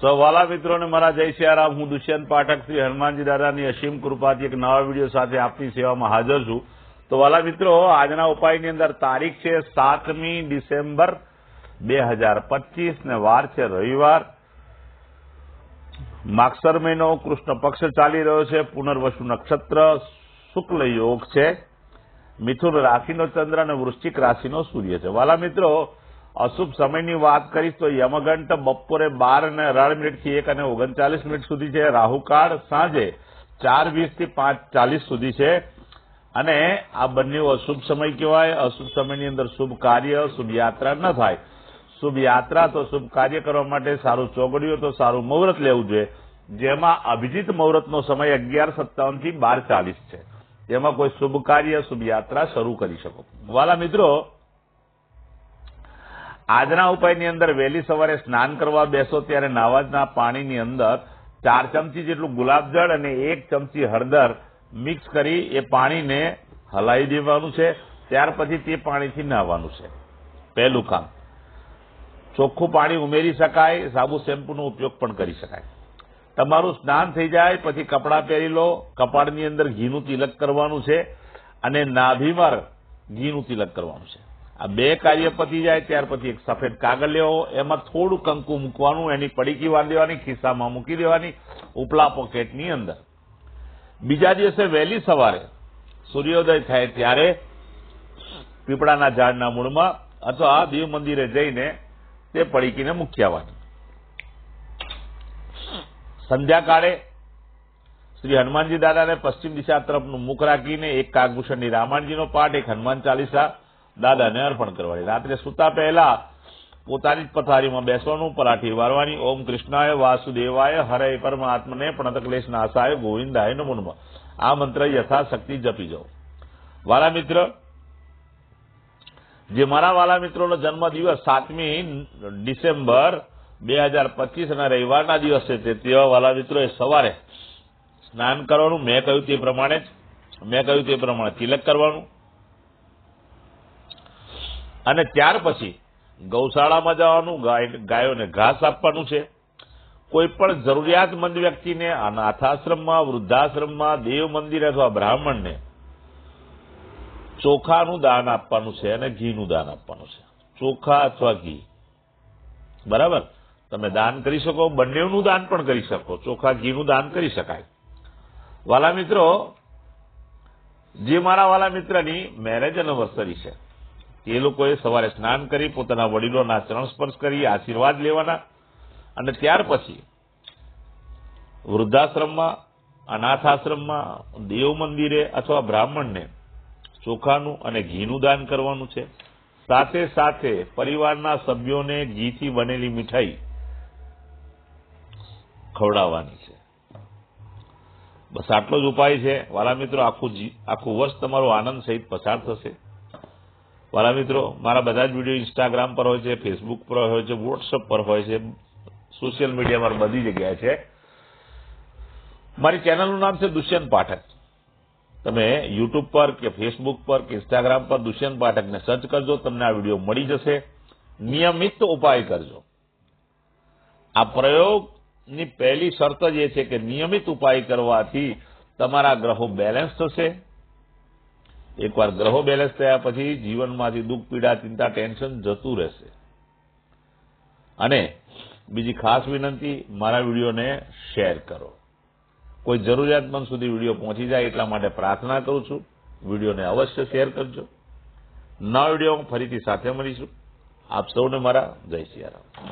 સવાલા મિત્રોને મારા જય સિયારામ, હું દુષ્યંત પાઠક શ્રી હનુમાનજી દાદાની અસીમ કૃપાથી એક નવા વીડિયો સાથે આપની સેવામાં હાજર છું. તો વાલા મિત્રો, આજના ઉપાયની અંદર તારીખ છે સાતમી ડિસેમ્બર બે ને વાર છે રવિવાર. માગસર મહિનો કૃષ્ણ પક્ષ ચાલી રહ્યો છે, પુનર્વસુ નક્ષત્ર, શુક્લ યોગ છે. મિથુન રાશિનો ચંદ્ર અને વૃશ્ચિક રાશિનો સૂર્ય છે. વાલા મિત્રો અશુભ સમયની વાત કરીશ તો યમઘંટ બપોરે બાર અને અઢાર મિનિટથી એક અને ઓગણચાલીસ મિનિટ સુધી છે. રાહુકાળ સાંજે ચાર વીસથી પાંચ ચાલીસ સુધી છે. અને આ બંને અશુભ સમય કહેવાય. અશુભ સમયની અંદર શુભ કાર્ય, શુભ યાત્રા ન થાય. શુભ યાત્રા તો શુભ કાર્ય કરવા માટે સારું ચોગડિયું તો સારું મુહૂર્ત લેવું જોઈએ. જેમાં અભિજીત મુહૂર્તનો સમય અગિયાર સત્તાવનથી બાર ચાલીસ છે. તેમાં કોઈ શુભ કાર્ય, શુભ યાત્રા શરૂ કરી શકો. વાલા મિત્રો આજના ઉપાયની અંદર વહેલી સવારે સ્નાન કરવા બેસો ત્યારે નાવાજના પાણીની અંદર ચાર ચમચી જેટલું ગુલાબજળ અને એક ચમચી હળદર મિક્સ કરી એ પાણીને હલાવી દેવાનું છે. ત્યાર પછી તે પાણીથી નાહવાનું છે. પહેલું કામ. ચોખ્ખું પાણી ઉમેરી શકાય, સાબુ શેમ્પૂનો ઉપયોગ પણ કરી શકાય. તમારું સ્નાન થઈ જાય, પછી કપડાં પહેરી લો. કપાળની અંદર ઘીનું તિલક કરવાનું છે અને નાભીમાં ઘીનું તિલક કરવાનું છે. બે કાર્ય પતી જાય, ત્યાર પછી એક સફેદ કાગળ લેવો, એમાં થોડું કંકુ મૂકવાનું, એની પડીકી વાર દેવાની, ખિસ્સામાં મૂકી દેવાની, ઉપલા પોકેટની અંદર. બીજા દિવસે વહેલી સવારે સૂર્યોદય થાય ત્યારે પીપળાના ઝાડના મૂળમાં અથવા દેવ મંદિરે જઈને તે પડીકીને મૂકી આવવાની. સંધ્યાકાળે શ્રી હનુમાનજી દાદાને પશ્ચિમ દિશા તરફનું મુખ રાખીને એક કાગભૂષણની રામાયણજીનો પાઠ, એક હનુમાન ચાલીસા દાદાને અર્પણ કરવાની રાત્રે સુતા પહેલા પોતાની જ પથારીમાં બેસવાનું, પરાઠી વારવાની ઓમ કૃષ્ણાય વાસુદેવાય હરે પરમાત્મને પ્રણતક્લેશ નાશાય ગોવિંદાય નમો આ મંત્ર યથાશક્તિ જપી જાઓ. વાલા મિત્ર જે મારા વાલા મિત્રોનો જન્મ દિવસ સાતમી ડિસેમ્બર બે હજાર પચીસના રવિવારના દિવસે તે તેવા વાલા મિત્રોએ સવારે સ્નાન કરવાનું. મેં કહ્યું તે પ્રમાણે જ, મેં કહ્યું તે પ્રમાણે તિલક કરવાનું. અને ત્યાર પછી ગૌશાળામાં જવાનું ગાયોને ઘાસ આપવાનું છે. કોઈ પણ જરૂરિયાતમંદ વ્યક્તિને અનાથાશ્રમમાં, વૃદ્ધાશ્રમમાં, દેવ મંદિર અથવા બ્રાહ્મણને ચોખાનું દાન આપવાનું છે અને ઘીનું દાન આપવાનું છે. ચોખા અથવા ઘી. બરાબર? તમે દાન કરી શકો, બંનેનું દાન પણ કરી શકો. ચોખા, ઘીનું દાન કરી શકાય. વાલા મિત્રો, જે મારા વાલા મિત્રની મેરેજ એનિવર્સરી છે એ લોકોએ સવારે સ્નાન કરી, પોતાના વડીલોના ચરણ સ્પર્શ કરી, આશીર્વાદ લેવાના અને ત્યાર પછી વૃદ્ધાશ્રમમાં, અનાથાશ્રમમાં, દેવ મંદિરે અથવા બ્રાહ્મણને ચોખાનું અને ઘીનું દાન કરવાનું છે. સાથે સાથે પરિવારના સભ્યોને ઘીથી બનેલી મીઠાઈ ખવડાવવાની છે. બસ આટલો જ ઉપાય છે. વાલા મિત્રો, આખું આખું વર્ષ તમારો આનંદ સહિત પસાર થશે. વાલા મિત્રો, મારા બધા જ વીડિયો ઇન્સ્ટાગ્રામ પર હોય છે ફેસબુક પર હોય છે વોટ્સઅપ પર હોય છે સોશિયલ મીડિયા મીડિયામાં બધી જગ્યાએ છે. મારી ચેનલનું નામ છે દુષ્યંત પાઠક. તમે યુટ્યુબ પર કે ફેસબુક પર કે ઇન્સ્ટાગ્રામ પર દુષ્યંત પાઠકને સર્ચ કરજો, તમને આ વીડિયો મળી જશે. નિયમિત ઉપાય કરજો. આ પ્રયોગની પહેલી શરત જ એ છે કે નિયમિત ઉપાય કરવાથી તમારા ગ્રહો બેલેન્સ થશે એકવાર ગ્રહો બેલેન્સ થયા પછી જીવનમાંથી દુઃખ, પીડા, ચિંતા, ટેન્શન જતું રહેશે. અને બીજી ખાસ વિનંતી, મારા વિડીયોને શેર કરો. કોઈ જરૂરિયાતમંદ સુધી વીડિયો પહોંચી જાય એટલા માટે પ્રાર્થના કરું છું. વિડીયોને અવશ્ય શેર કરજો. નવા વીડિયો ફરીથી સાથે મળીશું. આપ સૌને મારા જય સિયારામ.